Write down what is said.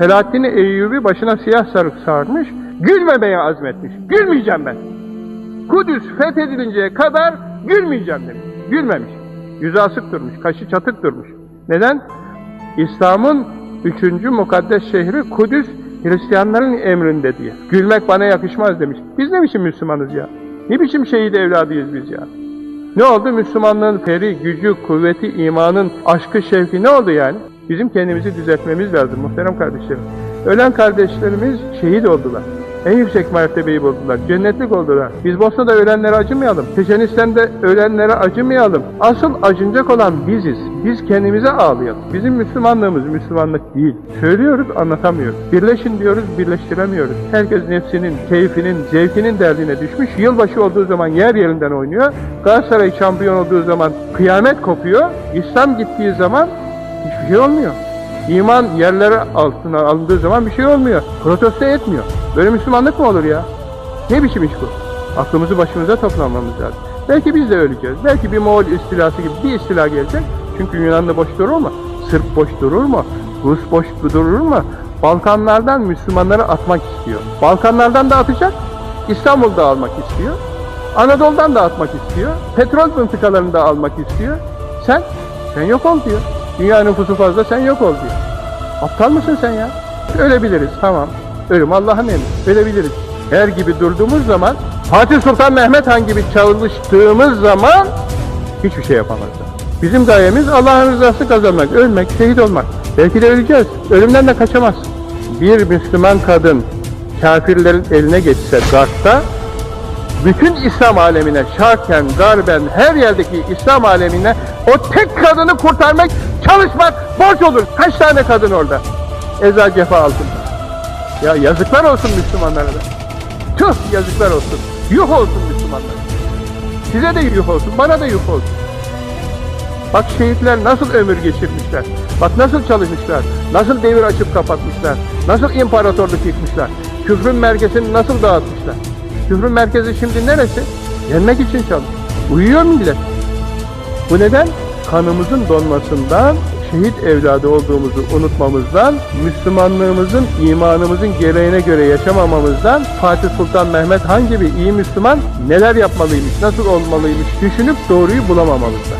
Selahaddin Eyyubi başına siyah sarık sarmış, gülmemeye azmetmiş. Gülmeyeceğim ben. Kudüs fethedilinceye kadar gülmeyeceğim demiş. Gülmemiş. Yüzü asık durmuş, kaşı çatık durmuş. Neden? İslam'ın üçüncü mukaddes şehri Kudüs, Hristiyanların emrinde diye. Gülmek bana yakışmaz demiş. Biz ne biçim Müslümanız ya? Ne biçim şehit evladıyız biz ya? Ne oldu? Müslümanlığın feri, gücü, kuvveti, imanın, aşkı, şevki ne oldu yani? Bizim kendimizi düzeltmemiz lazım muhterem kardeşlerim. Ölen kardeşlerimiz şehit oldular. En yüksek mertebeyi buldular. Cennetlik oldular. Biz Bosna'da ölenlere acımayalım. Çeçenistan'da ölenlere acımayalım. Asıl acınacak olan biziz. Biz kendimize ağlayalım. Bizim Müslümanlığımız Müslümanlık değil. Söylüyoruz anlatamıyoruz. Birleşin diyoruz birleştiremiyoruz. Herkes nefsinin, keyfinin, zevkinin derdine düşmüş. Yılbaşı olduğu zaman yer yerinden oynuyor. Galatasaray şampiyon olduğu zaman kıyamet kopuyor. İslam gittiği zaman hiçbir şey olmuyor. İman yerlere altına alındığı zaman bir şey olmuyor. Protesto etmiyor. Böyle Müslümanlık mı olur ya? Ne biçim iş bu? Aklımızı başımıza toplamamız lazım. Belki biz de öleceğiz. Belki bir Moğol istilası gibi bir istila gelecek. Çünkü Yunanlı boş durur mu? Sırp boş durur mu? Rus boş durur mu? Balkanlardan Müslümanları atmak istiyor. Balkanlardan da atacak. İstanbul'da almak istiyor. Anadolu'dan da atmak istiyor. Petrol mıntıkalarını da almak istiyor. Sen, sen yok ol diyor. Dünya nüfusu fazla sen yok ol diyor. Aptal mısın sen ya? Ölebiliriz tamam. Ölüm Allah'ın emri. Ölebiliriz. Her gibi durduğumuz zaman Fatih Sultan Mehmet Han gibi çalıştığımız zaman hiçbir şey yapamazlar. Bizim gayemiz Allah'ın rızası kazanmak, ölmek, şehit olmak. Belki de öleceğiz. Ölümden de kaçamaz. Bir Müslüman kadın kafirlerin eline geçse Garp'ta bütün İslam alemine, şarken, garben, her yerdeki İslam alemine o tek kadını kurtarmak, çalışmak borç olur. Kaç tane kadın orada? Eza cefa altında. Ya yazıklar olsun Müslümanlara da. Tüh yazıklar olsun. Yuh olsun Müslümanlara. Size de yuh olsun, bana da yuh olsun. Bak şehitler nasıl ömür geçirmişler. Bak nasıl çalışmışlar. Nasıl devir açıp kapatmışlar. Nasıl imparatorluk yıkmışlar. Küfrün merkezini nasıl dağıtmışlar. Küfrün merkezi şimdi neresi? Yenmek için çalışıyor. Uyuyor millet. Bu neden? Kanımızın donmasından, şehit evladı olduğumuzu unutmamızdan, Müslümanlığımızın, imanımızın gereğine göre yaşamamamızdan, Fatih Sultan Mehmet Han gibi iyi Müslüman neler yapmalıymış, nasıl olmalıymış düşünüp doğruyu bulamamamızdan.